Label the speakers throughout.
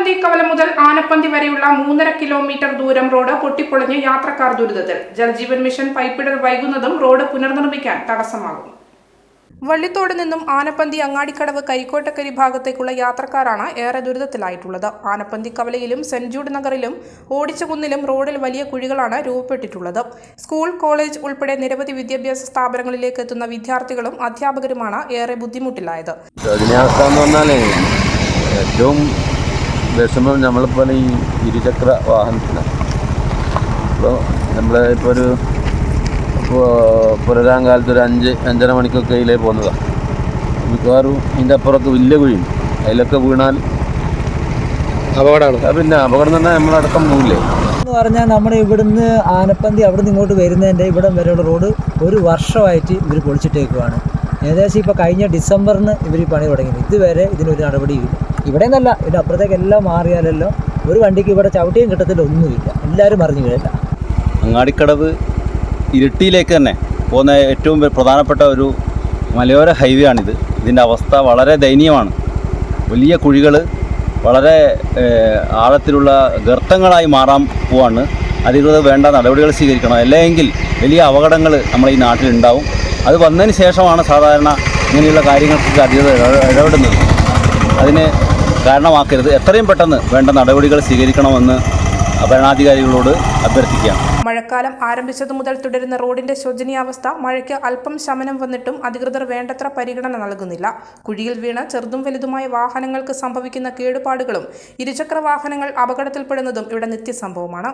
Speaker 1: ആനപ്പന്തി കവല മുതൽ ആനപ്പന്തി വരെയുള്ള മൂന്നര കിലോമീറ്റർ ദൂരം റോഡ് പൊട്ടിപ്പൊളിഞ്ഞ് യാത്രക്കാർ ദുരിതത്തിൽ. ജലജീവൻ മിഷൻ പൈപ്പിടൽ വൈകുന്നതും റോഡ് പുനർനിർമ്മിക്കാൻ തടസ്സമാകും. വള്ളിത്തോട് നിന്നും ആനപ്പന്തി അങ്ങാടിക്കടവ് കരിക്കോട്ടക്കരി ഭാഗത്തേക്കുള്ള യാത്രക്കാരാണ് ഏറെ ദുരിതത്തിലായിട്ടുള്ളത്. ആനപ്പന്തി കവലയിലും സെന്റ് ജൂഡ് നഗറിലും ഓടിച്ചുകുന്നിലും റോഡിൽ വലിയ കുഴികളാണ് രൂപപ്പെട്ടിട്ടുള്ളത്. സ്കൂൾ കോളേജ് ഉൾപ്പെടെ നിരവധി വിദ്യാഭ്യാസ സ്ഥാപനങ്ങളിലേക്ക് എത്തുന്ന വിദ്യാർത്ഥികളും അധ്യാപകരുമാണ് ഏറെ ബുദ്ധിമുട്ടിലായത്.
Speaker 2: വിഷമം നമ്മളിപ്പോൾ ഈ ഇരുചക്ര വാഹനത്തിന് ഇപ്പോൾ നമ്മൾ ഇപ്പോൾ ഒരു ഇപ്പോൾ പുലരാൻ കാലത്ത് ഒരു അഞ്ച് അഞ്ചര മണിക്കൊക്കെ ഇതിലേ പോകുന്നതാണ് മിക്കവാറും ഇതിന്റെ അപ്പുറത്ത് വലിയ കുഴിയും അതിലൊക്കെ വീണാൽ
Speaker 3: അപകടമാണ്.
Speaker 2: പിന്നെ അപകടം തന്നെ നമ്മളടക്കം പോകില്ലേ
Speaker 4: എന്ന് പറഞ്ഞാൽ നമ്മുടെ ഇവിടുന്ന് ആനപ്പന്തി അവിടുന്ന് ഇങ്ങോട്ട് വരുന്നതിന്റെ ഇവിടം വരെയുള്ള റോഡ് ഒരു വർഷമായിട്ട് ഇവർ പൊളിച്ചിട്ടേക്കുവാണ്. ഏകദേശം ഇപ്പോൾ കഴിഞ്ഞ ഡിസംബറിന് ഇവർ ഈ പണി തുടങ്ങി ഇതുവരെ ഇതിനൊരു നടപടിയില്ല ഇവിടെ നിന്നല്ല ഇതിന്റെ അപ്പുറത്തേക്ക് എല്ലാം മാറിയാലല്ലോ ഒരു വണ്ടിക്ക് ഇവിടെ ചവിട്ടിയും കിട്ടത്തില്ല ഒന്നുമില്ല. എല്ലാവരും അറിഞ്ഞു വീഴല്ല
Speaker 5: അങ്ങാടിക്കടവ് ഇരുട്ടിയിലേക്ക് തന്നെ പോകുന്ന ഏറ്റവും പ്രധാനപ്പെട്ട ഒരു മലയോര ഹൈവേ ആണിത്. ഇതിന്റെ അവസ്ഥ വളരെ ദയനീയമാണ്. വലിയ കുഴികൾ വളരെ ആഴത്തിലുള്ള ഗർത്തങ്ങളായി മാറാൻ പോവാണ്. അധികൃതർ വേണ്ട നടപടികൾ സ്വീകരിക്കണം. അല്ലെങ്കിൽ വലിയ അപകടങ്ങൾ നമ്മുടെ ഈ നാട്ടിലുണ്ടാവും. അത് വന്നതിന് ശേഷമാണ് സാധാരണ ഇങ്ങനെയുള്ള കാര്യങ്ങൾക്ക് അധികൃതർ ഇട- ഇടപെടുന്നത്. അതിന് കാരണമാക്കരുത്. എത്രയും പെട്ടെന്ന് വേണ്ട നടപടികൾ സ്വീകരിക്കണമെന്ന് ഭരണാധികാരികളോട് അഭ്യർത്ഥിക്കുകയാണ്.
Speaker 1: മഴക്കാലം ആരംഭിച്ചതു മുതൽ തുടരുന്ന റോഡിന്റെ ശോചനീയാവസ്ഥ മഴയ്ക്ക് അല്പം ശമനം വന്നിട്ടും അധികൃതർ വേണ്ടത്ര പരിഗണന നൽകുന്നില്ല. കുഴിയിൽ വീണ് ചെറുതും വലുതുമായ വാഹനങ്ങൾക്ക് സംഭവിക്കുന്ന കേടുപാടുകളും ഇരുചക്ര വാഹനങ്ങൾ അപകടത്തിൽപ്പെടുന്നതും ഇവിടെ നിത്യസംഭവമാണ്.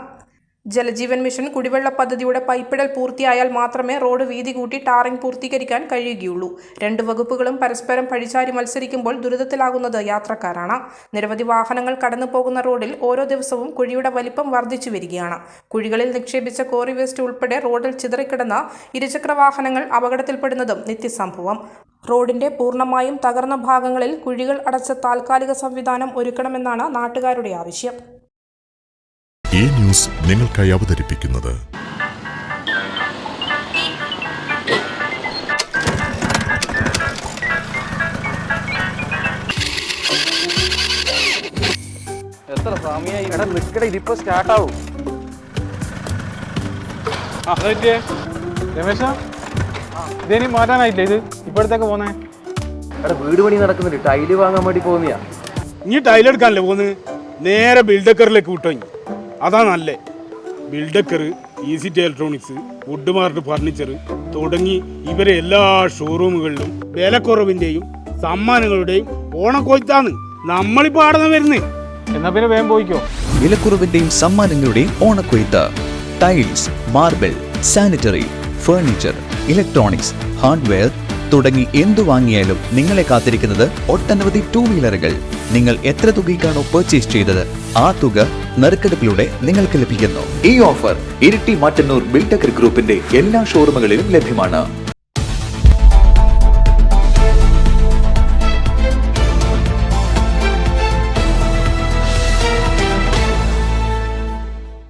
Speaker 1: ജലജീവൻ മിഷൻ കുടിവെള്ള പദ്ധതിയുടെ പൈപ്പിടൽ പൂർത്തിയായാൽ മാത്രമേ റോഡ് വീതി കൂട്ടി ടാറിംഗ് പൂർത്തീകരിക്കാൻ കഴിയുകയുള്ളൂ. രണ്ട് വകുപ്പുകളും പരസ്പരം പഴിചാരി മത്സരിക്കുമ്പോൾ ദുരിതത്തിലാകുന്നത് യാത്രക്കാരാണ്. നിരവധി വാഹനങ്ങൾ കടന്നു പോകുന്ന റോഡിൽ ഓരോ ദിവസവും കുഴിയുടെ വലിപ്പം വർദ്ധിച്ചു വരികയാണ്. കുഴികളിൽ നിക്ഷേപിച്ച കോറി വേസ്റ്റ് ഉൾപ്പെടെ റോഡിൽ ചിതറിക്കിടന്ന ഇരുചക്ര വാഹനങ്ങൾ അപകടത്തിൽപ്പെടുന്നതും നിത്യസംഭവം. റോഡിന്റെ പൂർണമായും തകർന്ന ഭാഗങ്ങളിൽ കുഴികൾ അടച്ച താൽക്കാലിക സംവിധാനം ഒരുക്കണമെന്നാണ് നാട്ടുകാരുടെ ആവശ്യം.
Speaker 6: ന്യൂസ് നിങ്ങൾക്കായി അവതരിപ്പിക്കുന്നത്.
Speaker 3: എത്ര സമയമായി എടാ നിൽക്കട ഇതിപ്പോ സ്റ്റാർട്ടാവും
Speaker 7: ആ അതെത്തിയേ രമേശ? ഇതേനി മാറ്റാനായില്ലേ ഇത്? ഇപ്പോഴത്തേക്ക് പോന്നേ?
Speaker 3: എടാ വീട് പണി നടക്കുന്നുണ്ട്. ടൈൽ വാങ്ങാൻ വേണ്ടി പോകുന്നയാ
Speaker 7: ഇനി ടൈലെടുക്കാനല്ലേ പോന്ന് നേരെ ബിൽഡക്കറിലേക്ക് വിട്ടോ ഇനി. അതാ നല്ലേ. ബിൽഡക്കർ ഈസിറ്റി ഇലക്ട്രോണിക്സ് വുഡ് മാർട്ട് ഫർണിച്ചർ തുടങ്ങി ഇവരെ എല്ലാ ഷോറൂമുകളിലും വിലക്കുറവിന്റെയും സമ്മാനങ്ങളുടെയും ഓണക്കൊയ്ത്താണ് നമ്മളിപ്പോ ആടുന്ന വരുന്നേ. എന്നാ പിന്നെ വേഗം പോയിക്കോ.
Speaker 8: വിലക്കുറവിന്റെയും സമ്മാനങ്ങളുടെയും ഓണക്കൊയ്ത്ത്. Tiles marble sanitary furniture electronics hardware തുടങ്ങി എന്തു വാങ്ങിയാലും നിങ്ങളെ കാത്തിരിക്കുന്നത് ഒട്ടനവധി ടൂ വീലറുകൾ നിങ്ങൾ എത്ര തുകയ്ക്കാണോ പർച്ചേസ് ചെയ്തത് ആ തുക നറുക്കെടുപ്പിലൂടെ നിങ്ങൾക്ക് ലഭിക്കുന്നു. ഈ ഓഫർ ഇരിട്ടി മാറ്റന്നൂർ ബിൽഡക്കർ ഗ്രൂപ്പിന്റെ എല്ലാ ഷോറൂമുകളിലും ലഭ്യമാണ്.